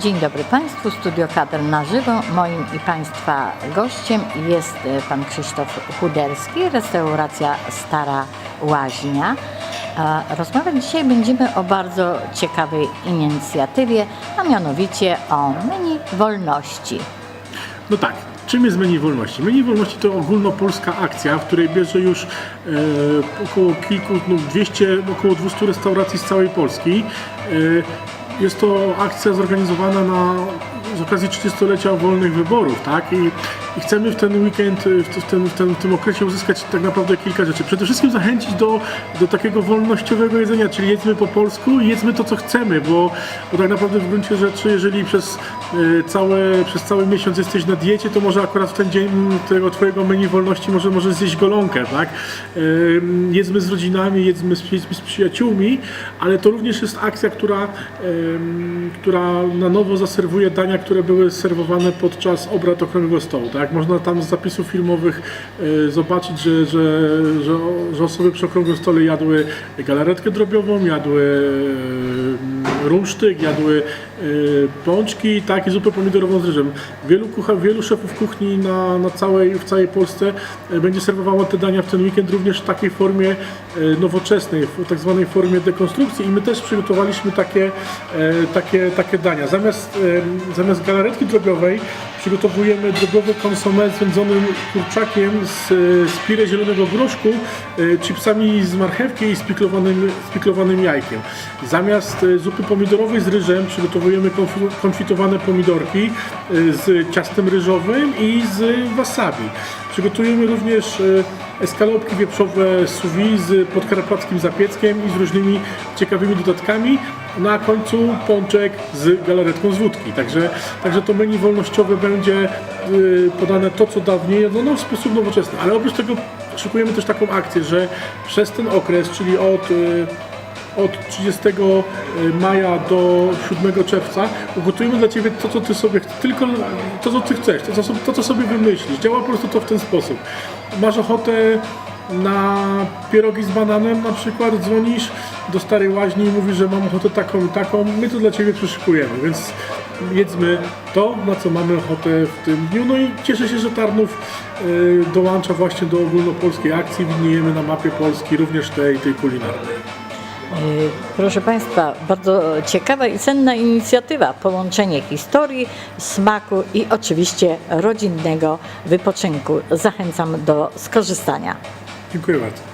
Dzień dobry Państwu, Studio Kadr na żywo. Moim i Państwa gościem jest e, Pan Krzysztof Chuderski, restauracja Stara Łaźnia. Rozmawiać dzisiaj będziemy o bardzo ciekawej inicjatywie, a mianowicie o menu wolności. No tak, czym jest Menu Wolności? Menu Wolności to ogólnopolska akcja, w której bierze już e, około kilku, no 200, około 200 restauracji z całej Polski. E, jest to akcja zorganizowana na, z okazji 30-lecia wolnych wyborów, tak? I, I chcemy w ten weekend, w, w, ten, w, ten, w tym okresie uzyskać tak naprawdę kilka rzeczy. Przede wszystkim zachęcić do, do takiego wolnościowego jedzenia, czyli jedzmy po polsku i jedzmy to, co chcemy, bo, bo tak naprawdę w gruncie rzeczy, jeżeli przez, e, całe, przez cały miesiąc jesteś na diecie, to może akurat w ten dzień tego twojego menu wolności może, może zjeść golonkę, tak? E, Jedzmy z rodzinami, jedzmy z, jedzmy z przyjaciółmi, ale to również jest akcja, która, em, która na nowo zaserwuje dania, które były serwowane podczas obrad okrągłego stołu. Tak? Można tam z zapisów filmowych e, zobaczyć, że, że, że, że osoby przy okrągłym stole jadły galaretkę drobiową, jadły rumsztyk, jadły e, pączki tak, i zupę pomidorową z ryżem. Wielu, kucha, wielu szefów kuchni na, na całej, w całej Polsce e, będzie serwowało te dania w ten weekend również w takiej formie e, nowoczesnej, w tak zwanej formie dekonstrukcji i my też przygotowaliśmy takie, e, takie, takie dania. Zamiast, e, zamiast galaretki drobiowej przygotowujemy drobiowy konsomé z wędzonym kurczakiem z, z pire zielonego groszku, e, chipsami z marchewki i spiklowanym, spiklowanym jajkiem. Zamiast e, zupy pomidorowej z ryżem przygotowujemy konfi- konfitowane pomidorki e, z ciastem ryżowym i z wasabi. Przygotujemy również e, eskalopki wieprzowe vide z podkarpackim zapieckiem i z różnymi ciekawymi dodatkami. Na końcu pączek z galaretką z wódki. Także, także to menu wolnościowe będzie y, podane to, co dawniej jedzono w sposób nowoczesny. Ale oprócz tego szykujemy też taką akcję, że przez ten okres, czyli od y, od 30 maja do 7 czerwca ugotujemy dla Ciebie to, co Ty sobie tylko to, co Ty chcesz, to, co, to, co sobie wymyślisz. Działa po prostu to w ten sposób. Masz ochotę na pierogi z bananem na przykład, dzwonisz do Starej Łaźni i mówisz, że mam ochotę taką i taką, my to dla Ciebie przyszykujemy, więc jedzmy to, na co mamy ochotę w tym dniu. No i cieszę się, że Tarnów y, dołącza właśnie do ogólnopolskiej akcji. Widniejemy na mapie Polski również tej, tej kulinarnej. Yy, Proszę Państwa, bardzo ciekawa i cenna inicjatywa. Połączenie historii, smaku i oczywiście rodzinnego wypoczynku. Zachęcam do skorzystania. Dziękuję bardzo.